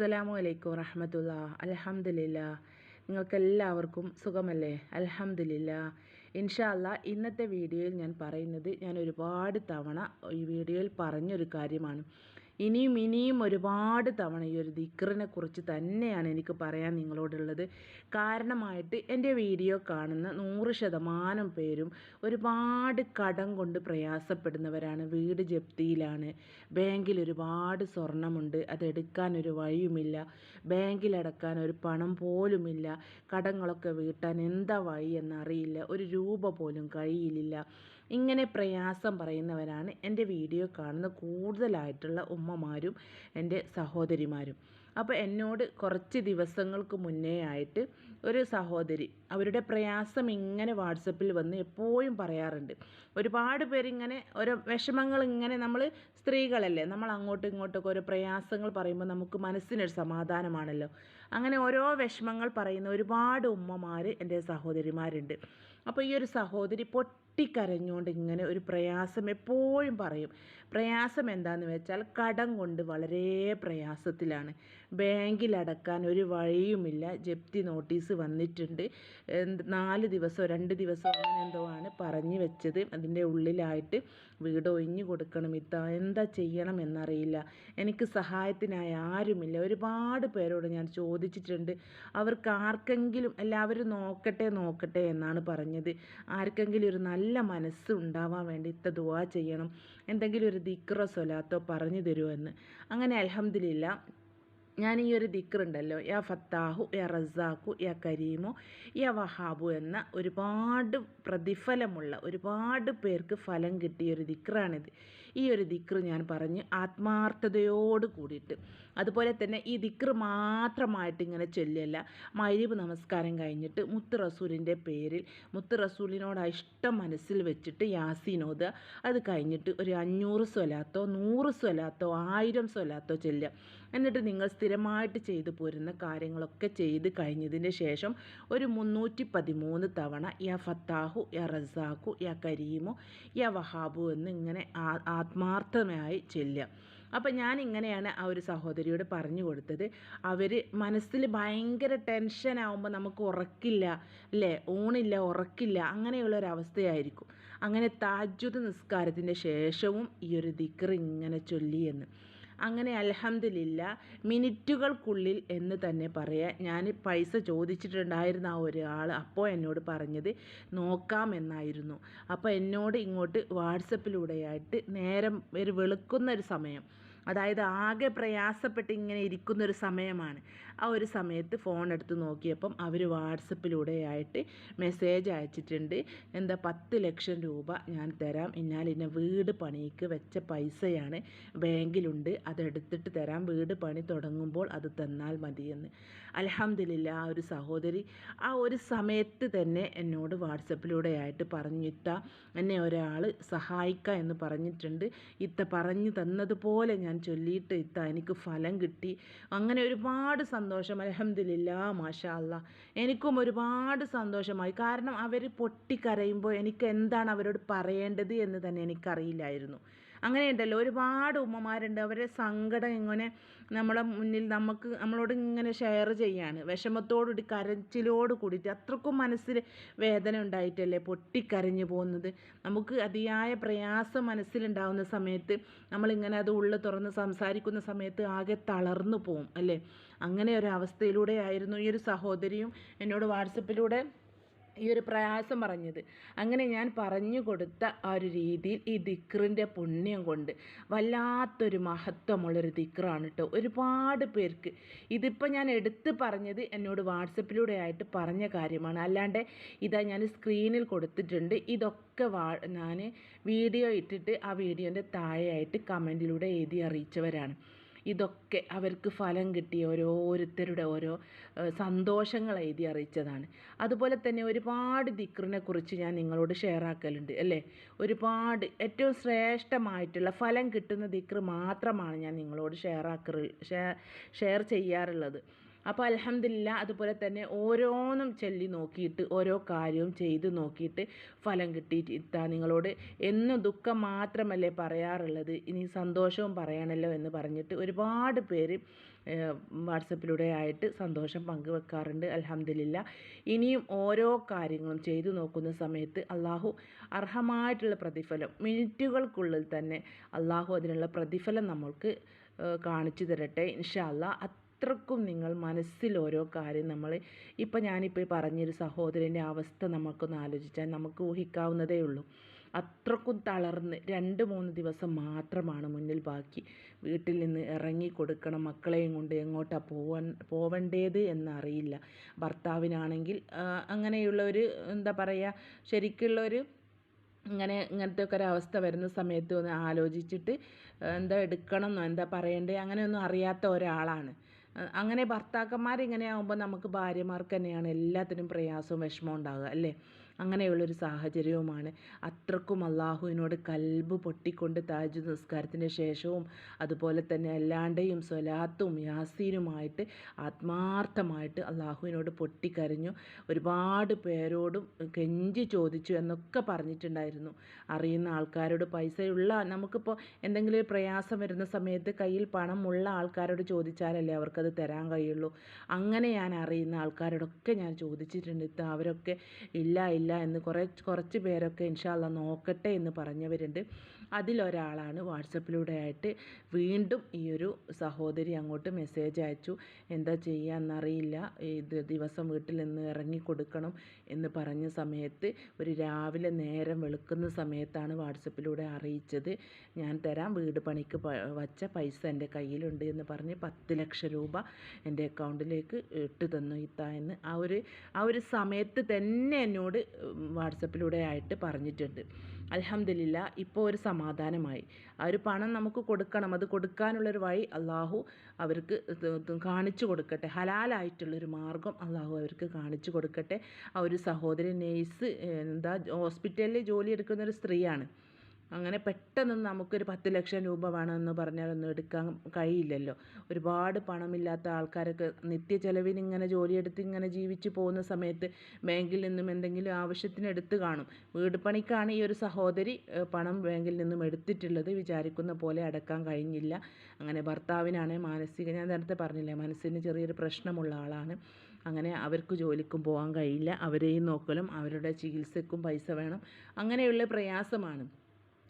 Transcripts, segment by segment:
അസ്സലാമു അലൈക്കും വറഹമത്തുള്ള അലഹമില്ല നിങ്ങൾക്കെല്ലാവർക്കും സുഖമല്ലേ? അലഹമില്ല ഇൻഷാല്ല ഇന്നത്തെ വീഡിയോയിൽ ഞാൻ പറയുന്നത് ഞാൻ ഒരുപാട് തവണ ഈ വീഡിയോയിൽ പറഞ്ഞൊരു കാര്യമാണ്. ഇനിയും ഇനിയും ഒരുപാട് തവണ ഈ ഒരു ദിക്റിനെ കുറിച്ച് തന്നെയാണ് എനിക്ക് പറയാൻ നിങ്ങളോടുള്ളത്. കാരണമായിട്ട് എന്റെ വീഡിയോ കാണുന്ന നൂറ് ശതമാനം പേരും ഒരുപാട് കടം കൊണ്ട് പ്രയാസപ്പെടുന്നവരാണ്. വീട് ജപ്തിയിലാണ്. ബാങ്കിൽ ഒരുപാട് സ്വർണമുണ്ട്. അതെടുക്കാൻ ഒരു വഴിയുമില്ല. ബാങ്കിലടക്കാൻ ഒരു പണം പോലുമില്ല. കടങ്ങളൊക്കെ വീട്ടാൻ എന്താ വഴി എന്നറിയില്ല. ഒരു രൂപ പോലും കഴിയില്ല ഇങ്ങനെ പ്രയാസം പറയുന്നവരാണ് എന്റെ വീഡിയോ കാണുന്ന കൂടുതലായിട്ടുള്ള ഉമ്മമാരും എന്റെ സഹോദരിമാരും. അപ്പോൾ എന്നോട് കുറച്ച് ദിവസങ്ങൾക്ക് മുന്നേ ആയിട്ട് ഒരു സഹോദരി അവരുടെ പ്രയാസം ഇങ്ങനെ വാട്സപ്പിൽ വന്ന് എപ്പോഴും പറയാറുണ്ട്. ഒരുപാട് പേരിങ്ങനെ ഓരോ വിഷമങ്ങൾ ഇങ്ങനെ നമ്മൾ സ്ത്രീകളല്ലേ നമ്മൾ അങ്ങോട്ടും ഇങ്ങോട്ടൊക്കെ ഓരോ പ്രയാസങ്ങൾ പറയുമ്പോൾ നമുക്ക് മനസ്സിനൊരു സമാധാനമാണല്ലോ. അങ്ങനെ ഓരോ വിഷമങ്ങൾ പറയുന്ന ഒരുപാട് ഉമ്മമാർ എന്റെ സഹോദരിമാരുണ്ട്. അപ്പോൾ ഈ ഒരു സഹോദരി പൊട്ടി പൊട്ടിക്കരഞ്ഞുകൊണ്ട് ഇങ്ങനെ ഒരു പ്രയാസം എപ്പോഴും പറയും. പ്രയാസം എന്താണെന്ന് വെച്ചാൽ കടം കൊണ്ട് വളരെ പ്രയാസത്തിലാണ്. ബാങ്കിലടക്കാൻ ഒരു വഴിയുമില്ല. ജപ്തി നോട്ടീസ് വന്നിട്ടുണ്ട്. നാല് ദിവസം രണ്ട് ദിവസം അങ്ങനെ എന്തോ ആണ് പറഞ്ഞു വെച്ചത്. അതിന്റെ ഉള്ളിലായിട്ട് വീട് ഒഴിഞ്ഞു കൊടുക്കണം. ഇത്ത എന്താ ചെയ്യണം എന്നറിയില്ല. എനിക്ക് സഹായത്തിനായി ആരുമില്ല. ഒരുപാട് പേരോട് ഞാൻ ചോദിച്ചിട്ടുണ്ട്. അവർക്ക് ആർക്കെങ്കിലും എല്ലാവരും നോക്കട്ടെ നോക്കട്ടെ എന്നാണ് പറഞ്ഞത്. ആർക്കെങ്കിലും ഒരു നല്ല നല്ല മനസ്സ് ഉണ്ടാവാൻ വേണ്ടി ഇത്ത ദുവാ ചെയ്യണം. എന്തെങ്കിലും ഒരു ദിക്റോ സ്വലാത്തോ പറഞ്ഞു തരുമെന്ന് അങ്ങനെ അലഹമ്മദില്ല ഞാൻ ഈ ഒരു ദിക്റുണ്ടല്ലോ യാ ഫത്താഹു യാ റസാഖു യാ കരീമു യാ വഹാബു എന്ന ഒരുപാട് പ്രതിഫലമുള്ള ഒരുപാട് പേർക്ക് ഫലം കിട്ടിയ ഒരു ദിക്റാണിത്. ഈ ഒരു ദിക്റ് ഞാൻ പറഞ്ഞ് ആത്മാർത്ഥതയോട് കൂടിയിട്ട് അതുപോലെ തന്നെ ഈ ദിക്ർ മാത്രമായിട്ട് ഇങ്ങനെ ചൊല്ലിയല്ല. മൈരീബ് നമസ്കാരം കഴിഞ്ഞിട്ട് മുത്ത് റസൂലിന്റെ പേരിൽ മുത്ത് റസൂലിനോട് ഇഷ്ടം മനസ്സിൽ വെച്ചിട്ട് യാസീനോദ് അത് കഴിഞ്ഞിട്ട് ഒരു അഞ്ഞൂറ് സ്വലാത്തോ നൂറ് സ്വലാത്തോ ആയിരം സ്വലാത്തോ ചൊല്ലുക. എന്നിട്ട് നിങ്ങൾ സ്ഥിരമായിട്ട് ചെയ്തു പോരുന്ന കാര്യങ്ങളൊക്കെ ചെയ്ത് കഴിഞ്ഞതിന് ശേഷം ഒരു മുന്നൂറ്റി പതിമൂന്ന് തവണ യാ ഫത്താഹു യാ റസാഖു യാ കരീമു യാ വഹാബു എന്ന് ഇങ്ങനെ ആത്മാർത്ഥമായി ചെല്ലുക. അപ്പം ഞാൻ ഇങ്ങനെയാണ് ആ ഒരു സഹോദരിയോട് പറഞ്ഞു കൊടുത്തത്. അവർ മനസ്സിൽ ഭയങ്കര ടെൻഷനാവുമ്പോൾ നമുക്ക് ഉറക്കില്ല അല്ലേ? ഊണില്ല ഉറക്കില്ല അങ്ങനെയുള്ളൊരവസ്ഥയായിരിക്കും അങ്ങനെ താജ്ജുദ് നിസ്കാരത്തിന്റെ ശേഷവും ഈ ഒരു ദിക്കർ ഇങ്ങനെ ചൊല്ലിയെന്ന്. അങ്ങനെ അലഹമില്ല മിനിറ്റുകൾക്കുള്ളിൽ എന്ന് തന്നെ പറയാം. ഞാൻ പൈസ ചോദിച്ചിട്ടുണ്ടായിരുന്ന ആ ഒരാൾ അപ്പോൾ എന്നോട് പറഞ്ഞത് നോക്കാമെന്നായിരുന്നു. അപ്പോൾ എന്നോട് ഇങ്ങോട്ട് വാട്സപ്പിലൂടെയായിട്ട് നേരം ഒരു വെളുക്കുന്ന ഒരു സമയം. അതായത് ആകെ പ്രയാസപ്പെട്ട് ഇങ്ങനെ ഇരിക്കുന്ന ഒരു സമയമാണ്. ആ ഒരു സമയത്ത് ഫോൺ എടുത്ത് നോക്കിയപ്പം അവർ വാട്സപ്പിലൂടെ ആയിട്ട് മെസ്സേജ് അയച്ചിട്ടുണ്ട്. എന്താ പത്ത് ലക്ഷം രൂപ ഞാൻ തരാം. എന്നാൽ ഇന്നെ വീട് പണിക്ക് വെച്ച പൈസയാണ്. ബാങ്കിലുണ്ട്. അതെടുത്തിട്ട് തരാം. വീട് പണി തുടങ്ങുമ്പോൾ അത് തന്നാൽ മതിയെന്ന്. അലഹമില്ല ആ ഒരു സഹോദരി ആ ഒരു സമയത്ത് തന്നെ എന്നോട് വാട്സപ്പിലൂടെ ആയിട്ട് പറഞ്ഞിട്ട എന്നെ ഒരാൾ സഹായിക്കുക എന്ന് പറഞ്ഞിട്ടുണ്ട്. ഇത്ത പറഞ്ഞു തന്നതുപോലെ ഞാൻ ചൊല്ലിയിട്ട് ഇത്ത എനിക്ക് ഫലം കിട്ടി. അങ്ങനെ ഒരുപാട് സന്തോഷം. അലഹമില്ല മാഷാ അല്ല എനിക്കും ഒരുപാട് സന്തോഷമായി. കാരണം അവർ പൊട്ടിക്കരയുമ്പോൾ എനിക്ക് എന്താണ് അവരോട് പറയേണ്ടത് എന്ന് തന്നെ എനിക്കറിയില്ലായിരുന്നു. അങ്ങനെയുണ്ടല്ലോ. ഒരുപാട് ഉമ്മമാരുണ്ട്. അവരെ സങ്കടം ഇങ്ങനെ നമ്മളെ മുന്നിൽ നമുക്ക് നമ്മളോട് ഇങ്ങനെ ഷെയർ ചെയ്യാണ് വിഷമത്തോടുകൂടി കരച്ചിലോട് കൂടിയിട്ട് അത്രക്കും മനസ്സിൽ വേദന ഉണ്ടായിട്ടല്ലേ പൊട്ടിക്കരഞ്ഞു പോകുന്നത്. നമുക്ക് അതിയായ പ്രയാസം മനസ്സിലുണ്ടാവുന്ന സമയത്ത് നമ്മളിങ്ങനെ അത് ഉള്ളു തുറന്ന് സംസാരിക്കുന്ന സമയത്ത് ആകെ തളർന്നു പോകും അല്ലേ? അങ്ങനെ ഒരു അവസ്ഥയിലൂടെ ആയിരുന്നു ഈ ഒരു സഹോദരിയും എന്നോട് വാട്സപ്പിലൂടെ ഈ ഒരു പ്രയാസം പറഞ്ഞത്. അങ്ങനെ ഞാൻ പറഞ്ഞു കൊടുത്ത ആ ഒരു രീതിയിൽ ഈ ദിക്റിന്റെ പുണ്യം കൊണ്ട് വല്ലാത്തൊരു മഹത്വമുള്ളൊരു ദിക്റാണ് കേട്ടോ ഒരുപാട് പേർക്ക് ഇതിപ്പോൾ ഞാൻ എടുത്ത് പറഞ്ഞത് എന്നോട് വാട്സപ്പിലൂടെ ആയിട്ട് പറഞ്ഞ കാര്യമാണ്. അല്ലാണ്ട് ഇതാ ഞാൻ സ്ക്രീനിൽ കൊടുത്തിട്ടുണ്ട്. ഇതൊക്കെ വാ ഞാൻ വീഡിയോ ഇട്ടിട്ട് ആ വീഡിയോന്റെ താഴെയായിട്ട് കമന്റിലൂടെ എഴുതി അറിയിച്ചവരാണ്. ഇതൊക്കെ അവർക്ക് ഫലം കിട്ടിയ ഓരോരുത്തരുടെ ഓരോ സന്തോഷങ്ങൾ എഴുതി അറിയിച്ചതാണ്. അതുപോലെ തന്നെ ഒരുപാട് ദിക്റിനെ കുറിച്ച് ഞാൻ നിങ്ങളോട് ഷെയർ ആക്കലുണ്ട് അല്ലേ? ഒരുപാട് ഏറ്റവും ശ്രേഷ്ഠമായിട്ടുള്ള ഫലം കിട്ടുന്ന ദിക്റ് മാത്രമാണ് ഞാൻ നിങ്ങളോട് ഷെയർ ആക്കറ് ഷെയർ ചെയ്യാറുള്ളത്. അപ്പോൾ അലഹമില്ല അതുപോലെ തന്നെ ഓരോന്നും ചൊല്ലി നോക്കിയിട്ട് ഓരോ കാര്യവും ചെയ്ത് നോക്കിയിട്ട് ഫലം കിട്ടിയിട്ട് നിങ്ങളോട് എന്നും ദുഃഖം മാത്രമല്ലേ പറയാറുള്ളത്. ഇനി സന്തോഷവും പറയണല്ലോ എന്ന് പറഞ്ഞിട്ട് ഒരുപാട് പേര് വാട്സപ്പിലൂടെ ആയിട്ട് സന്തോഷം പങ്കുവെക്കാറുണ്ട്. അലഹമില്ല ഇനിയും ഓരോ കാര്യങ്ങളും ചെയ്തു നോക്കുന്ന സമയത്ത് അള്ളാഹു അർഹമായിട്ടുള്ള പ്രതിഫലം മിനിറ്റുകൾക്കുള്ളിൽ തന്നെ അള്ളാഹു അതിനുള്ള പ്രതിഫലം നമ്മൾക്ക് കാണിച്ചു തരട്ടെ. ഇൻഷാല്ല അത്രക്കും നിങ്ങൾ മനസ്സിൽ ഓരോ കാര്യം നമ്മൾ ഇപ്പം ഞാനിപ്പോൾ പറഞ്ഞൊരു സഹോദരന്റെ അവസ്ഥ നമുക്കൊന്ന് ആലോചിച്ചാൽ നമുക്ക് ഊഹിക്കാവുന്നതേ ഉള്ളൂ. അത്രക്കും തളർന്ന് രണ്ട് മൂന്ന് ദിവസം മാത്രമാണ് മുന്നിൽ ബാക്കി. വീട്ടിൽ നിന്ന് ഇറങ്ങി കൊടുക്കണം മക്കളെയും കൊണ്ട് എങ്ങോട്ടാണ് പോവാൻ പോവേണ്ടത് എന്നറിയില്ല. ഭർത്താവിനാണെങ്കിൽ അങ്ങനെയുള്ള ഒരു എന്താ പറയുക ശരിക്കുള്ള ഒരു ഇങ്ങനെ ഇങ്ങനത്തെ ഒക്കെ ഒരവസ്ഥ വരുന്ന സമയത്ത് ഒന്ന് ആലോചിച്ചിട്ട് എന്താ എടുക്കണം എന്നോ എന്താ പറയണ്ടേ അങ്ങനെയൊന്നും അറിയാത്ത ഒരാളാണ്. അങ്ങനെ ഭർത്താക്കന്മാരിങ്ങനെ ആകുമ്പോൾ നമുക്ക് ഭാര്യമാർക്ക് തന്നെയാണ് എല്ലാത്തിനും പ്രയാസവും വിഷമവും ഉണ്ടാകുക അല്ലേ? അങ്ങനെയുള്ളൊരു സാഹചര്യവുമാണ്. അത്രക്കും അള്ളാഹുവിനോട് കൽബ് പൊട്ടിക്കൊണ്ട് താജ് നിസ്കാരത്തിന് ശേഷവും അതുപോലെ തന്നെ അല്ലാണ്ടെയും സ്വലാത്തും യാസീനുമായിട്ട് ആത്മാർത്ഥമായിട്ട് അള്ളാഹുവിനോട് പൊട്ടിക്കരഞ്ഞു. ഒരുപാട് പേരോടും കെഞ്ചി ചോദിച്ചു എന്നൊക്കെ പറഞ്ഞിട്ടുണ്ടായിരുന്നു. അറിയുന്ന ആൾക്കാരോട് പൈസയുള്ള നമുക്കിപ്പോൾ എന്തെങ്കിലും പ്രയാസം വരുന്ന സമയത്ത് കയ്യിൽ പണമുള്ള ആൾക്കാരോട് ചോദിച്ചാലല്ലേ അവർക്കത് തരാൻ കഴിയുള്ളൂ. അങ്ങനെ ഞാൻ അറിയുന്ന ആൾക്കാരോടൊക്കെ ഞാൻ ചോദിച്ചിട്ടുണ്ട്. അവരൊക്കെ ഇല്ല ഇല്ല ഇല്ല എന്ന് കുറേ കുറച്ച് പേരൊക്കെ ഇൻഷാല്ല നോക്കട്ടെ എന്ന് പറഞ്ഞവരുണ്ട്. അതിലൊരാളാണ് വാട്സപ്പിലൂടെ ആയിട്ട് വീണ്ടും ഈ ഒരു സഹോദരി അങ്ങോട്ട് മെസ്സേജ് അയച്ചു. എന്താ ചെയ്യാന്നറിയില്ല ഇത് ദിവസം വീട്ടിൽ നിന്ന് ഇറങ്ങി കൊടുക്കണം എന്ന് പറഞ്ഞ സമയത്ത് ഒരു രാവിലെ നേരം വെളുക്കുന്ന സമയത്താണ് വാട്സപ്പിലൂടെ അറിയിച്ചത്. ഞാൻ തരാം വീട് പണിക്ക് വച്ച പൈസ എന്റെ കയ്യിലുണ്ട് എന്ന് പറഞ്ഞ് പത്ത് ലക്ഷം രൂപ എന്റെ അക്കൗണ്ടിലേക്ക് ഇട്ട് തന്നു ഇത്ത എന്ന്. ആ ഒരു ആ ഒരു സമയത്ത് തന്നെ എന്നോട് വാട്സപ്പിലൂടെ ആയിട്ട് പറഞ്ഞിട്ടുണ്ട്. അലഹമില്ല ഇപ്പോൾ ഒരു സമാധാനമായി. ആ ഒരു പണം നമുക്ക് കൊടുക്കണം. അത് കൊടുക്കാനുള്ളൊരു വഴി അള്ളാഹു അവർക്ക് കാണിച്ചു കൊടുക്കട്ടെ. ഹലാലായിട്ടുള്ളൊരു മാർഗം അള്ളാഹു അവർക്ക് കാണിച്ചു കൊടുക്കട്ടെ. ആ ഒരു സഹോദരി നേഴ്സ് എന്താ ഹോസ്പിറ്റലിൽ ജോലി എടുക്കുന്ന ഒരു സ്ത്രീയാണ്. അങ്ങനെ പെട്ടെന്ന് നമുക്കൊരു പത്ത് ലക്ഷം രൂപ വേണമെന്ന് പറഞ്ഞാലൊന്നും എടുക്കാൻ കഴിയില്ലല്ലോ. ഒരുപാട് പണമില്ലാത്ത ആൾക്കാരൊക്കെ നിത്യ ചെലവിന് ഇങ്ങനെ ജോലിയെടുത്ത് ഇങ്ങനെ ജീവിച്ച് പോകുന്ന സമയത്ത് ബാങ്കിൽ നിന്നും എന്തെങ്കിലും ആവശ്യത്തിന് എടുത്ത് കാണും. വീട് പണിക്കാണ് ഈ ഒരു സഹോദരി പണം ബാങ്കിൽ നിന്നും എടുത്തിട്ടുള്ളത്. വിചാരിക്കുന്ന പോലെ അടക്കാൻ കഴിഞ്ഞില്ല. അങ്ങനെ ഭർത്താവിനാണ് മാനസിക ഞാൻ നേരത്തെ പറഞ്ഞില്ലേ മനസ്സിന് ചെറിയൊരു പ്രശ്നമുള്ള ആളാണ്. അങ്ങനെ അവർക്ക് ജോലിക്കും പോകാൻ കഴിയില്ല. അവരെയും നോക്കലും അവരുടെ ചികിത്സക്കും പൈസ വേണം. അങ്ങനെയുള്ള പ്രയാസമാണ്.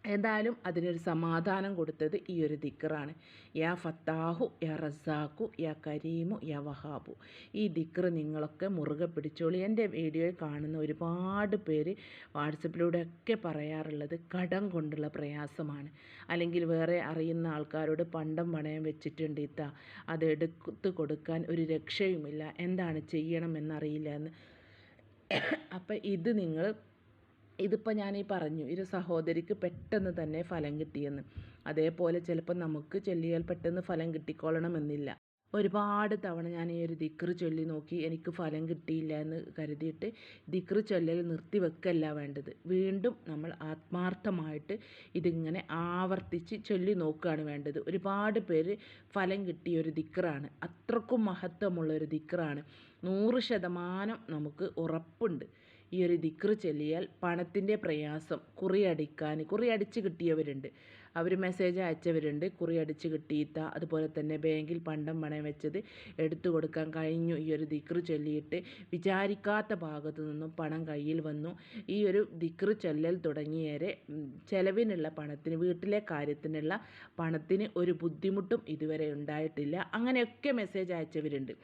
എന്തായാലും അതിനൊരു സമാധാനം കൊടുത്തത് ഈ ഒരു ദിക്കറാണ് യാ ഫത്താഹു യാ റസാഖു യാ കരീമു യാ വഹാബു. ഈ ദിക്കർ നിങ്ങളൊക്കെ മുറുകെ പിടിച്ചോളൂ. എന്റെ വീഡിയോയിൽ കാണുന്ന ഒരുപാട് പേര് വാട്സപ്പിലൂടെ ഒക്കെ പറയാറുള്ളത് കടം കൊണ്ടുള്ള പ്രയാസമാണ്. അല്ലെങ്കിൽ വേറെ അറിയുന്ന ആൾക്കാരോട് പണ്ടം പണയം വെച്ചിട്ടുണ്ട് ഇത്ത. അത് എടുത്ത് കൊടുക്കാൻ ഒരു രക്ഷയുമില്ല. എന്താണ് ചെയ്യണമെന്നറിയില്ല എന്ന്. അപ്പം ഇത് നിങ്ങൾ ഇതിപ്പോൾ ഞാൻ ഈ പറഞ്ഞു ഒരു സഹോദരിക്ക് പെട്ടെന്ന് തന്നെ ഫലം കിട്ടിയെന്ന്. അതേപോലെ ചിലപ്പോൾ നമുക്ക് ചൊല്ലിയാൽ പെട്ടെന്ന് ഫലം കിട്ടിക്കൊള്ളണമെന്നില്ല. ഒരുപാട് തവണ ഞാൻ ഈ ഒരു ദിക്റ് ചൊല്ലി നോക്കി എനിക്ക് ഫലം കിട്ടിയില്ല എന്ന് കരുതിയിട്ട് ദിക്റ് ചൊല്ലൽ നിർത്തി വെക്കല്ല വേണ്ടത്. വീണ്ടും നമ്മൾ ആത്മാർത്ഥമായിട്ട് ഇതിങ്ങനെ ആവർത്തിച്ച് ചൊല്ലി നോക്കുകയാണ് വേണ്ടത്. ഒരുപാട് പേര് ഫലം കിട്ടിയ ഒരു ദിക്റാണ്. അത്രക്കും മഹത്വമുള്ള ഒരു ദിക്റാണ്. നൂറ് ശതമാനം നമുക്ക് ഉറപ്പുണ്ട്. ഈ ഒരു ദിക്റ് ചൊല്ലിയാൽ പണത്തിന്റെ പ്രയാസം കുറിയടിക്കാൻ കുറിയടിച്ച് കിട്ടിയവരുണ്ട്. അവർ മെസ്സേജ് അയച്ചവരുണ്ട്. കുറി അടിച്ച് കിട്ടിയിത്ത അതുപോലെ തന്നെ ബാങ്കിൽ പണ്ടം പണയം വെച്ചത് എടുത്തു കൊടുക്കാൻ കഴിഞ്ഞു. ഈ ഒരു ദിക്റ് ചൊല്ലിയിട്ട് വിചാരിക്കാത്ത ഭാഗത്തു നിന്നും പണം കയ്യിൽ വന്നു. ഈ ഒരു ദിക്റ് ചൊല്ലൽ തുടങ്ങിയേരെ ചിലവിനുള്ള പണത്തിന് വീട്ടിലെ കാര്യത്തിനുള്ള പണത്തിന് ഒരു ബുദ്ധിമുട്ടും ഇതുവരെ ഉണ്ടായിട്ടില്ല. അങ്ങനെയൊക്കെ മെസ്സേജ് അയച്ചവരുണ്ട്.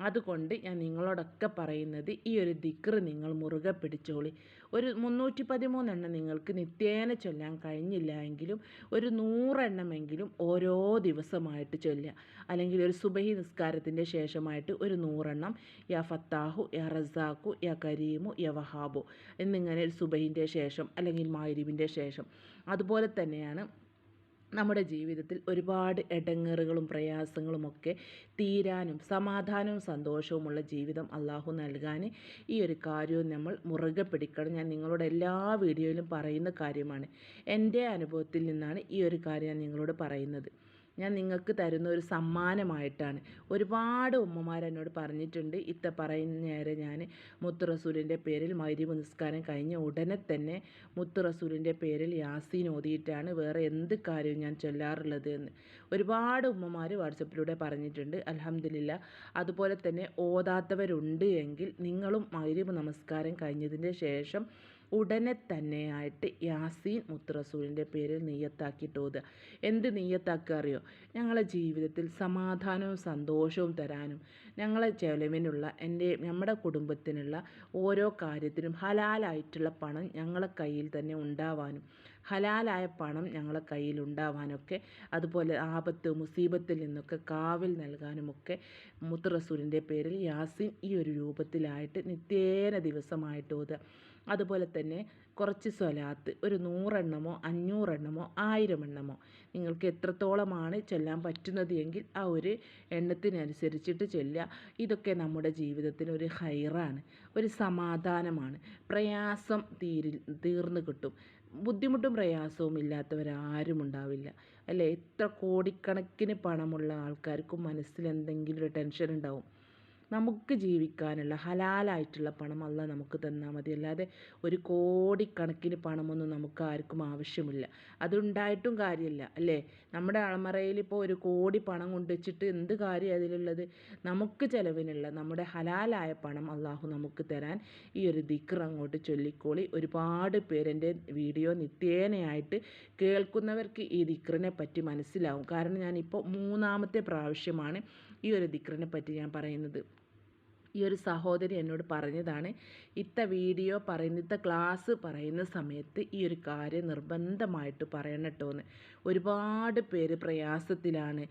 അതുകൊണ്ട് ഞാൻ നിങ്ങളോടൊക്കെ പറയുന്നത് ഈ ഒരു ദിക്ർ നിങ്ങൾ മുറുകെ പിടിച്ചോളി. ഒരു മുന്നൂറ്റി പതിമൂന്നെണ്ണം നിങ്ങൾക്ക് നിത്യേന ചൊല്ലാൻ കഴിഞ്ഞില്ല എങ്കിലും ഒരു നൂറെണ്ണമെങ്കിലും ഓരോ ദിവസമായിട്ട് ചൊല്ലുക. അല്ലെങ്കിൽ ഒരു സുബഹി നിസ്കാരത്തിന്റെ ശേഷമായിട്ട് ഒരു നൂറെണ്ണം യാ ഫത്താഹു യാ റസാഖു യാ കരീമു യ വഹാബു എന്നിങ്ങനെ ഒരു സുബഹിന്റെ ശേഷം അല്ലെങ്കിൽ മായിരിവിന്റെ ശേഷം. അതുപോലെ തന്നെയാണ് നമ്മുടെ ജീവിതത്തിൽ ഒരുപാട് ഇടങ്ങേറുകളും പ്രയാസങ്ങളുമൊക്കെ തീരാനും സമാധാനവും സന്തോഷവുമുള്ള ജീവിതം അള്ളാഹു നൽകാൻ ഈ ഒരു കാര്യവും നമ്മൾ മുറുകെ പിടിക്കണം. ഞാൻ നിങ്ങളോട് എല്ലാ വീഡിയോയിലും പറയുന്ന കാര്യമാണ്. എന്റെ അനുഭവത്തിൽ നിന്നാണ് ഈ ഒരു കാര്യം ഞാൻ നിങ്ങളോട് പറയുന്നത്. ഞാൻ നിങ്ങൾക്ക് തരുന്ന ഒരു സമ്മാനമായിട്ടാണ്. ഒരുപാട് ഉമ്മമാർ എന്നോട് പറഞ്ഞിട്ടുണ്ട്. ഇത്ത പറയുന്ന നേരെ ഞാൻ മുത്തുറസൂലിന്റെ പേരിൽ മൈരിവ് നിസ്കാരം കഴിഞ്ഞ ഉടനെ തന്നെ മുത്തുറസൂലിന്റെ പേരിൽ യാസീൻ ഓതിയിട്ടാണ് വേറെ എന്ത് കാര്യവും ഞാൻ ചൊല്ലാറുള്ളത് എന്ന്. ഒരുപാട് ഉമ്മമാർ വാട്സപ്പിലൂടെ പറഞ്ഞിട്ടുണ്ട്. അലഹമില്ല അതുപോലെ തന്നെ ഓതാത്തവരുണ്ട് എങ്കിൽ നിങ്ങളും മൈരിവ് നമസ്കാരം കഴിഞ്ഞതിന്റെ ശേഷം ഉടനെ തന്നെയായിട്ട് യാസീൻ മുത്തറസൂലിന്റെ പേരിൽ നെയ്യത്താക്കിയിട്ട് ഓതുക എന്ത് നെയ്യത്താക്കുക അറിയോ? ഞങ്ങളെ ജീവിതത്തിൽ സമാധാനവും സന്തോഷവും തരാനും ഞങ്ങളെ ചെലവിനുള്ള എന്റെ നമ്മുടെ കുടുംബത്തിനുള്ള ഓരോ കാര്യത്തിനും ഹലാലായിട്ടുള്ള പണം ഞങ്ങളെ കയ്യിൽ തന്നെ ഉണ്ടാവാനും ഹലാലായ പണം ഞങ്ങളെ കയ്യിൽ ഉണ്ടാവാനൊക്കെ അതുപോലെ ആപത്ത് മുസീബത്തിൽ നിന്നൊക്കെ കാവൽ നൽകാനുമൊക്കെ മുത്തറസൂലിന്റെ പേരിൽ യാസീൻ ഈ ഒരു രൂപത്തിലായിട്ട് നിത്യേന ദിവസമായിട്ട് ഓതുക അതുപോലെ തന്നെ കുറച്ച് സ്വലാത്ത്. ഒരു നൂറെണ്ണമോ അഞ്ഞൂറെണ്ണമോ ആയിരം എണ്ണമോ നിങ്ങൾക്ക് എത്രത്തോളമാണ് ചൊല്ലാൻ പറ്റുന്നത് എങ്കിൽ ആ ഒരു എണ്ണത്തിനനുസരിച്ചിട്ട് ചൊല്ലുക. ഇതൊക്കെ നമ്മുടെ ജീവിതത്തിന് ഒരു ഹൈറാണ് ഒരു സമാധാനമാണ്. പ്രയാസം തീരി തീർന്നു കിട്ടും. ബുദ്ധിമുട്ടും പ്രയാസവും ഇല്ലാത്തവരാരും ഉണ്ടാവില്ല. അല്ലേ? എത്ര കോടിക്കണക്കിന് പണമുള്ള ആൾക്കാർക്കും മനസ്സിൽ എന്തെങ്കിലും ഒരു ടെൻഷൻ ഉണ്ടാവും. നമുക്ക് ജീവിക്കാനുള്ള ഹലാലായിട്ടുള്ള പണം അല്ല നമുക്ക് തന്നാൽ മതി. അല്ലാതെ ഒരു കോടിക്കണക്കിന് പണമൊന്നും നമുക്ക് ആർക്കും ആവശ്യമില്ല. അതുണ്ടായിട്ടും കാര്യമില്ല അല്ലേ? നമ്മുടെ അളമറയിൽ ഇപ്പോൾ ഒരു കോടി പണം കൊണ്ടുവച്ചിട്ട് എന്ത് കാര്യം അതിലുള്ളത്? നമുക്ക് ചിലവിനുള്ള നമ്മുടെ ഹലാലായ പണം അള്ളാഹു നമുക്ക് തരാൻ ഈ ഒരു ദിക്ർ അങ്ങോട്ട് ചൊല്ലിക്കോളി. ഒരുപാട് പേരെന്റെ വീഡിയോ നിത്യേനയായിട്ട് കേൾക്കുന്നവർക്ക് ഈ ദിക്റിനെ പറ്റി മനസ്സിലാവും. കാരണം ഞാനിപ്പോൾ മൂന്നാമത്തെ പ്രാവശ്യമാണ് ഈ ഒരു ദിക്റിനെ പറ്റി ഞാൻ പറയുന്നത്. ഈ ഒരു സഹോദരി എന്നോട് പറഞ്ഞതാണ് ഇത്ത വീഡിയോ പറയുന്ന ഇത്ത ക്ലാസ് പറയുന്ന സമയത്ത് ഈ ഒരു കാര്യം നിർബന്ധമായിട്ട് പറയണം കേട്ടോ എന്ന് ഒരുപാട് പേര് പ്രയാസത്തിലാണ്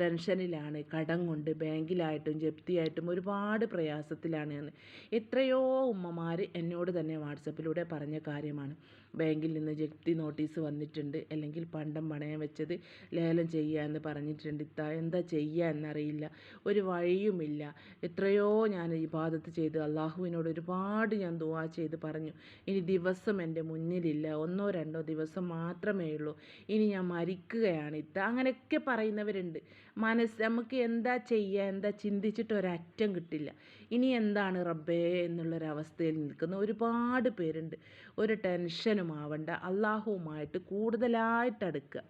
ടെൻഷനിലാണ് കടം കൊണ്ട് ബാങ്കിലായിട്ടും ജപ്തിയായിട്ടും ഒരുപാട് പ്രയാസത്തിലാണ് എന്ന്. എത്രയോ ഉമ്മമാർ എന്നോട് തന്നെ വാട്സപ്പിലൂടെ പറഞ്ഞ കാര്യമാണ്. ബാങ്കിൽ നിന്ന് ജപ്തി നോട്ടീസ് വന്നിട്ടുണ്ട്. അല്ലെങ്കിൽ പണ്ടം പണയം വെച്ചത് ലേലം ചെയ്യുക എന്ന് പറഞ്ഞിട്ടുണ്ട്. ഇത്ത എന്താ ചെയ്യുക എന്നറിയില്ല. ഒരു വഴിയുമില്ല. എത്രയോ ഞാൻ ഇബാദത്ത് ചെയ്ത് അള്ളാഹുവിനോട് ഒരുപാട് ഞാൻ ദുവാ ചെയ്ത് പറഞ്ഞു. ഇനി ദിവസം എന്റെ മുന്നിലില്ല. ഒന്നോ രണ്ടോ ദിവസം മാത്രമേ ഉള്ളൂ. ഇനി ഞാൻ മരിക്കുകയാണ്. ഇത്ത അങ്ങനെയൊക്കെ പറയുന്നവരുണ്ട്. മനസ്സ് നമുക്ക് എന്താ ചെയ്യുക എന്താ ചിന്തിച്ചിട്ട് ഒരറ്റം കിട്ടില്ല. ഇനി എന്താണ് റബ്ബേ എന്നുള്ളൊരവസ്ഥയിൽ നിൽക്കുന്ന ഒരുപാട് പേരുണ്ട്. ഒരു ടെൻഷനും ആവണ്ട അള്ളാഹുവുമായിട്ട് കൂടുതലായിട്ട് അടുക്കുക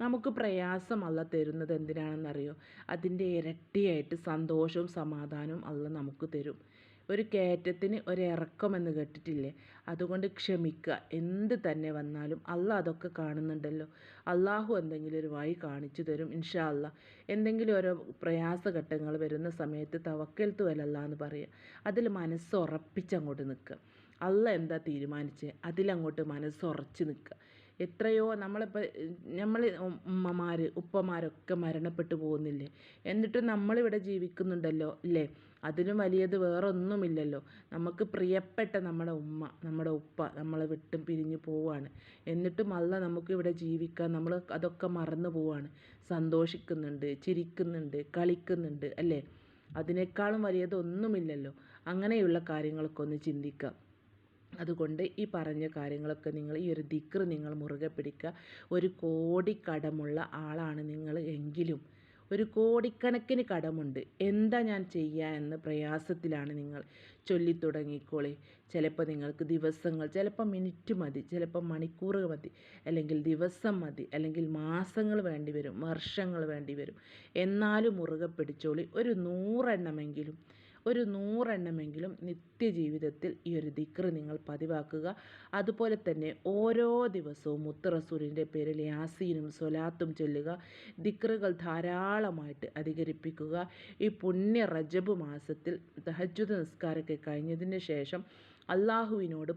നമുക്ക് പ്രയാസം അല്ല തരുന്നത് എന്തിനാണെന്നറിയോ? അതിന്റെ ഇരട്ടിയായിട്ട് സന്തോഷവും സമാധാനവും അല്ല നമുക്ക് തരും. ഒരു കയറ്റത്തിന് ഒരിറക്കമെന്ന് കേട്ടിട്ടില്ലേ? അതുകൊണ്ട് ക്ഷമിക്കുക. എന്ത് തന്നെ വന്നാലും അല്ല അതൊക്കെ കാണുന്നുണ്ടല്ലോ. അള്ളാഹു എന്തെങ്കിലും ഒരു വഴി കാണിച്ചു തരും ഇൻഷാ അല്ല എന്തെങ്കിലും ഓരോ പ്രയാസഘട്ടങ്ങൾ വരുന്ന സമയത്ത് തവക്കൽത്തു വലല്ല എന്ന് പറയുക. അതിൽ മനസ്സ് ഉറപ്പിച്ചങ്ങോട്ട് നിൽക്കുക. അല്ല എന്താ തീരുമാനിച്ച്? അതിലങ്ങോട്ട് മനസ്സുറച്ച് നിൽക്കുക എത്രയോ നമ്മളിപ്പോൾ നമ്മൾ ഉമ്മമാർ ഉപ്പമാരൊക്കെ മരണപ്പെട്ടു പോകുന്നില്ലേ? എന്നിട്ടും നമ്മളിവിടെ ജീവിക്കുന്നുണ്ടല്ലോ അല്ലേ അതിലും വലിയത് വേറെ ഒന്നുമില്ലല്ലോ നമുക്ക് പ്രിയപ്പെട്ട നമ്മുടെ ഉമ്മ നമ്മുടെ ഉപ്പ നമ്മളെ വിട്ടും പിരിഞ്ഞു പോവാണ്. എന്നിട്ടും അല്ല നമുക്ക് ഇവിടെ ജീവിക്കാൻ നമ്മൾ അതൊക്കെ മറന്നു പോവാണ്. സന്തോഷിക്കുന്നുണ്ട് ചിരിക്കുന്നുണ്ട് കളിക്കുന്നുണ്ട് അല്ലേ? അതിനേക്കാളും വലിയതൊന്നുമില്ലല്ലോ. അങ്ങനെയുള്ള കാര്യങ്ങളൊക്കെ ഒന്ന് ചിന്തിക്കാം. അതുകൊണ്ട് ഈ പറഞ്ഞ കാര്യങ്ങളൊക്കെ നിങ്ങൾ ഈ ഒരു ദിക്ർ നിങ്ങൾ മുറുകെ പിടിക്കുക. ഒരു കോടി കടമുള്ള ആളാണ് നിങ്ങൾ എങ്കിലും ഒരു കോടിക്കണക്കിന് കടമുണ്ട്. എന്താ ഞാൻ ചെയ്യുക എന്ന പ്രയാസത്തിലാണ് നിങ്ങൾ ചൊല്ലി ചൊല്ലിത്തുടങ്ങിക്കോളി ചിലപ്പോൾ നിങ്ങൾക്ക് ദിവസങ്ങൾ ചിലപ്പോൾ മിനിറ്റ് മതി ചിലപ്പോൾ മണിക്കൂറുകൾ മതി അല്ലെങ്കിൽ ദിവസം മതി അല്ലെങ്കിൽ മാസങ്ങൾ വേണ്ടി വരും വർഷങ്ങൾ വേണ്ടി വരും. എന്നാലും മുറുകെ പിടിച്ചോളി. ഒരു നൂറെണ്ണമെങ്കിലും ഒരു നൂറെണ്ണമെങ്കിലും നിത്യജീവിതത്തിൽ ഈ ഒരു ദിക്റ് നിങ്ങൾ പതിവാക്കുക. അതുപോലെ തന്നെ ഓരോ ദിവസവും മുത്തറസൂലിന്റെ പേരിൽ യാസീനും സ്വലാത്തും ചൊല്ലുക. ദിക്റുകൾ ധാരാളമായിട്ട് അധികരിപ്പിക്കുക. ഈ പുണ്യ റജബ് മാസത്തിൽ തഹജ്ജുദ് നിസ്കാരമൊക്കെ കഴിഞ്ഞതിന് ശേഷം അള്ളാഹുവിനോട്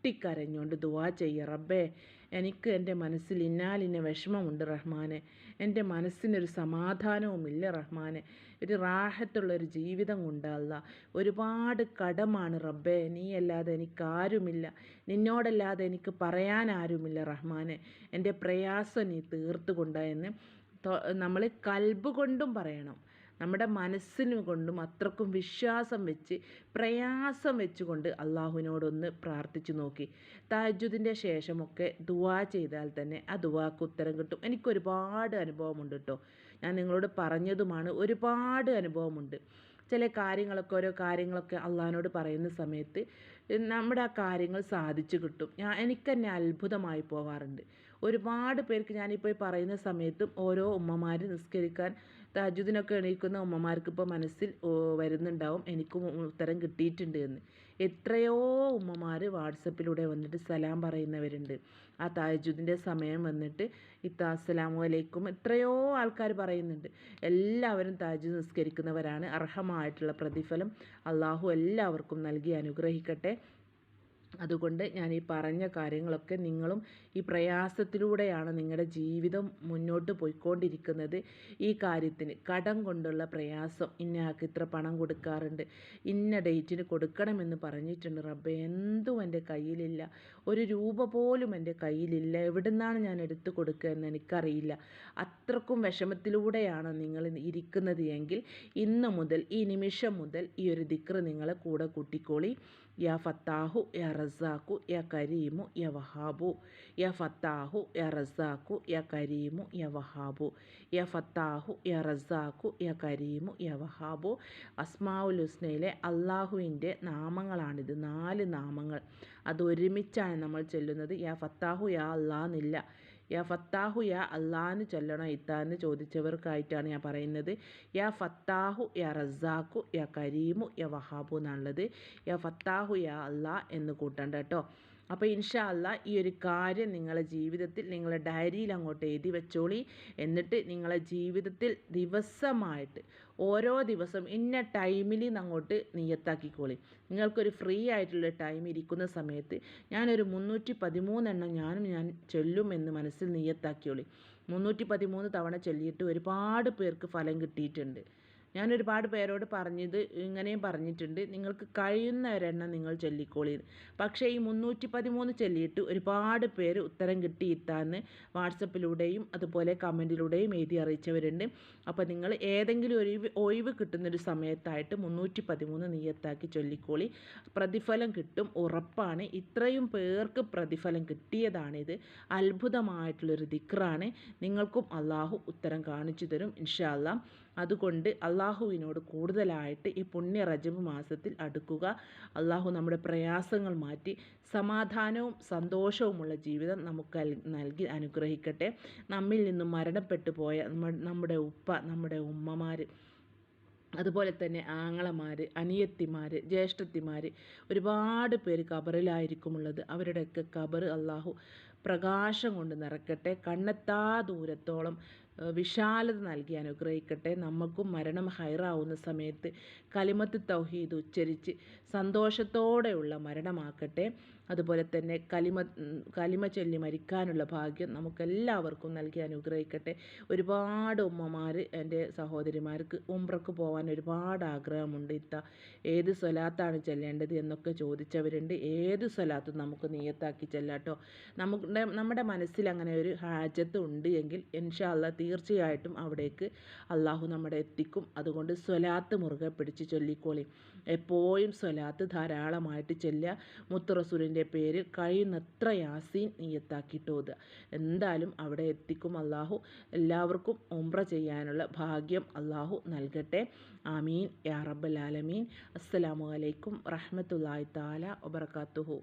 പൊട്ടിക്കരഞ്ഞുകൊണ്ട് ദുവാ ചെയ്യുക റബ്ബേ. എനിക്ക് എന്റെ മനസ്സിൽ ഇന്നാലിന് വിഷമമുണ്ട് റഹ്മാനെ. എന്റെ മനസ്സിനൊരു സമാധാനവുമില്ല റഹ്മാനെ. ഒരു റാഹത്തുള്ളൊരു ജീവിതം കൊണ്ടല്ല. ഒരുപാട് കടമാണ് റബ്ബേ. നീയല്ലാതെ എനിക്കാരുമില്ല. നിന്നോടല്ലാതെ എനിക്ക് പറയാൻ ആരുമില്ല റഹ്മാനെ. എന്റെ പ്രയാസം നീ തീർത്തു കൊണ്ടെന്ന് നമ്മൾ കൽബ് കൊണ്ടും പറയണം. നമ്മുടെ മനസ്സിനു കൊണ്ടും അത്രക്കും വിശ്വാസം വെച്ച് പ്രയാസം വെച്ചുകൊണ്ട് അള്ളാഹുവിനോടൊന്ന് പ്രാർത്ഥിച്ചു നോക്കി. താജുദിന്റെ ശേഷമൊക്കെ ദുവാ ചെയ്താൽ തന്നെ ആ ദുവാക്ക് ഉത്തരം കിട്ടും. എനിക്കൊരുപാട് അനുഭവമുണ്ട് കേട്ടോ. ഞാൻ നിങ്ങളോട് പറഞ്ഞതുമാണ് ഒരുപാട് അനുഭവമുണ്ട്. ചില കാര്യങ്ങളൊക്കെ ഓരോ കാര്യങ്ങളൊക്കെ അള്ളഹാനോട് പറയുന്ന സമയത്ത് നമ്മുടെ ആ കാര്യങ്ങൾ സാധിച്ചു കിട്ടും. ഞാൻ എനിക്ക് തന്നെ അത്ഭുതമായി പോവാറുണ്ട്. ഒരുപാട് പേർക്ക് ഞാനിപ്പോൾ പറയുന്ന സമയത്തും ഓരോ ഉമ്മമാർ നിസ്കരിക്കാൻ താജുദിനൊക്കെ എണീക്കുന്ന ഉമ്മമാർക്ക് ഇപ്പോൾ മനസ്സിൽ വരുന്നുണ്ടാവും. എനിക്കും ഉത്തരം കിട്ടിയിട്ടുണ്ട് എന്ന്. എത്രയോ ഉമ്മമാർ വാട്സപ്പിലൂടെ വന്നിട്ട് സലാം പറയുന്നവരുണ്ട്. ആ താജുദിന്റെ സമയം വന്നിട്ട് ഇത്ത അസ്സലാമു അലൈക്കും എത്രയോ ആൾക്കാർ പറയുന്നുണ്ട്. എല്ലാവരും താജു നിസ്കരിക്കുന്നവരാണ്. അർഹമായിട്ടുള്ള പ്രതിഫലം അള്ളാഹു എല്ലാവർക്കും നൽകി അനുഗ്രഹിക്കട്ടെ. അതുകൊണ്ട് ഞാൻ ഈ പറഞ്ഞ കാര്യങ്ങളൊക്കെ നിങ്ങളും ഈ പ്രയാസത്തിലൂടെയാണ് നിങ്ങളുടെ ജീവിതം മുന്നോട്ട് പോയിക്കൊണ്ടിരിക്കുന്നത്. ഈ കാര്യത്തിന് കടം കൊണ്ടുള്ള പ്രയാസം ഇന്നയാൾക്ക് ഇത്ര പണം കൊടുക്കാറുണ്ട്. ഇന്ന ഡേറ്റിന് കൊടുക്കണമെന്ന് പറഞ്ഞിട്ടുണ്ട്. റബ്ബെ എന്തും എന്റെ കയ്യിലില്ല. ഒരു രൂപ പോലും എന്റെ കയ്യിലില്ല. എവിടുന്നാണ് ഞാൻ എടുത്തു കൊടുക്കുക എന്ന് എനിക്കറിയില്ല. അത്രക്കും വിഷമത്തിലൂടെയാണ് നിങ്ങൾ ഇരിക്കുന്നത് എങ്കിൽ ഇന്ന് മുതൽ ഈ നിമിഷം മുതൽ ഈ ഒരു ദിക്ർ നിങ്ങളെ കൂടെ കൂട്ടിക്കോളി. യാ ഫത്താഹു യാ റസാഖു യാ കരീമു യ വഹാബു. യ ഫത്താഹു യ റസാഖു യ കരീമു യ വഹാബു. യ ഫത്താഹു യ റസാഖു യ കരീമു യ വഹാബു. അസ്മാഉൽ ഹുസ്നയിലെ അള്ളാഹുവിന്റെ നാമങ്ങളാണിത്. നാല് നാമങ്ങൾ. അത് നമ്മൾ ചൊല്ലുന്നത്. യാ ഫത്താഹു യാ അള്ളാന്നില്ല യാ ഫത്താഹു യാ അള്ളാന്ന് ചൊല്ലണോ ഇത്താന്ന് ചോദിച്ചവർക്കായിട്ടാണ് ഞാൻ പറയുന്നത്. യാ ഫത്താഹു യാ റസാഖു യാ കരീമു യാ വഹാബു എന്നുള്ളത് യാ ഫത്താഹു യാ അള്ളാ എന്ന് കൂട്ടണ്ട കേട്ടോ അപ്പോൾ ഇൻഷാ അല്ല ഈ ഒരു കാര്യം നിങ്ങളുടെ ജീവിതത്തിൽ നിങ്ങളുടെ ഡയറിയിൽ അങ്ങോട്ട് എഴുതി വെച്ചോളി. എന്നിട്ട് നിങ്ങളെ ജീവിതത്തിൽ ദിവസമായിട്ട് ഓരോ ദിവസം ഇന്ന ടൈമിൽ അങ്ങോട്ട് നിയത്താക്കിക്കോളി. നിങ്ങൾക്കൊരു ഫ്രീ ആയിട്ടുള്ള ടൈം ഇരിക്കുന്ന സമയത്ത് ഞാനൊരു മുന്നൂറ്റി പതിമൂന്നെണ്ണം ഞാനും ഞാൻ ചൊല്ലും എന്ന് മനസ്സിൽ നിയത്താക്കിയോളി. മുന്നൂറ്റി പതിമൂന്ന് തവണ ചൊല്ലിയിട്ട് ഒരുപാട് പേർക്ക് ഫലം കിട്ടിയിട്ടുണ്ട്. ഞാൻ ഒരുപാട് പേരോട് പറഞ്ഞത് ഇങ്ങനെയും പറഞ്ഞിട്ടുണ്ട്. നിങ്ങൾക്ക് കഴിയുന്ന ഒരെണ്ണം നിങ്ങൾ ചൊല്ലിക്കോളി. പക്ഷേ ഈ മുന്നൂറ്റി പതിമൂന്ന് ചൊല്ലിയിട്ട് ഒരുപാട് പേര് ഉത്തരം കിട്ടിയിട്ടാന്ന് വാട്സപ്പിലൂടെയും അതുപോലെ കമന്റിലൂടെയും എഴുതി അറിയിച്ചവരുണ്ട്. അപ്പോൾ നിങ്ങൾ ഏതെങ്കിലും ഒരു ഒഴിവ് കിട്ടുന്നൊരു സമയത്തായിട്ട് മുന്നൂറ്റി പതിമൂന്ന് നീയത്താക്കി ചൊല്ലിക്കോളി. പ്രതിഫലം കിട്ടും ഉറപ്പാണ്. ഇത്രയും പേർക്ക് പ്രതിഫലം കിട്ടിയതാണിത്. അത്ഭുതമായിട്ടുള്ളൊരു ദിക്റാണ്. നിങ്ങൾക്കും അള്ളാഹു ഉത്തരം കാണിച്ചു തരും ഇൻഷാല്ല അതുകൊണ്ട് അള്ളാഹുവിനോട് കൂടുതലായിട്ട് ഈ പുണ്യ റജബ് മാസത്തിൽ അടുക്കുക. അള്ളാഹു നമ്മുടെ പ്രയാസങ്ങൾ മാറ്റി സമാധാനവും സന്തോഷവുമുള്ള ജീവിതം നമുക്ക് നൽകി അനുഗ്രഹിക്കട്ടെ. നമ്മിൽ നിന്നും മരണപ്പെട്ടു പോയ നമ്മുടെ ഉപ്പ നമ്മുടെ ഉമ്മമാർ അതുപോലെ തന്നെ ആങ്ങളമാർ അനിയത്തിമാർ ജ്യേഷ്ഠത്തിമാർ ഒരുപാട് പേര് കബറിലായിരിക്കുമുള്ളത്. അവരുടെയൊക്കെ കബർ അള്ളാഹു പ്രകാശം കൊണ്ട് നിറക്കട്ടെ. കണ്ണെത്താ ദൂരത്തോളം വിശാലത നൽകി അനുഗ്രഹിക്കട്ടെ. നമുക്കും മരണം ഹൈറാവുന്ന സമയത്ത് കലിമത്ത് തൗഹീദ് ഉച്ചരിച്ച് സന്തോഷത്തോടെയുള്ള മരണമാക്കട്ടെ. അതുപോലെ തന്നെ കലിമ കലിമ ചൊല്ലി മരിക്കാനുള്ള ഭാഗ്യം നമുക്കെല്ലാവർക്കും നൽകി അനുഗ്രഹിക്കട്ടെ. ഒരുപാട് ഉമ്മമാർ എന്റെ സഹോദരിമാർക്ക് ഉംറക്ക് പോകാൻ ഒരുപാട് ആഗ്രഹമുണ്ട്. ഇത്ത ഏത് സ്വലാത്താണ് ചെല്ലേണ്ടത് എന്നൊക്കെ ചോദിച്ചവരുണ്ട്. ഏത് സ്വലാത്തും നമുക്ക് നീയത്താക്കി ചെല്ലാട്ടോ നമ്മുടെ നമ്മുടെ മനസ്സിൽ അങ്ങനെ ഒരു ഹാജത്ത് ഉണ്ട് എങ്കിൽ ഇൻഷാല്ല തീർച്ചയായിട്ടും അവിടേക്ക് അള്ളാഹു നമ്മുടെ എത്തിക്കും. അതുകൊണ്ട് സ്വലാത്ത് മുറുകെ പിടിച്ച് ചൊല്ലിക്കോളി. എപ്പോഴും സ്വലാത്ത് ധാരാളമായിട്ട് ചെല്ലുക. മുത്തുറസൂലിന്റെ പേരിൽ കഴിയുന്നത്ര യാസീൻ നീയത്താക്കിയിട്ട് ഓതുക എന്തായാലും അവിടെ എത്തിക്കും അള്ളാഹു. എല്ലാവർക്കും ഉംറ ചെയ്യാനുള്ള ഭാഗ്യം അള്ളാഹു നൽകട്ടെ. ആമീൻ. യാ റബ്ബൽ ആലമീൻ. അസ്സലാമു അലൈക്കും താല വബർക്കാത്തുഹു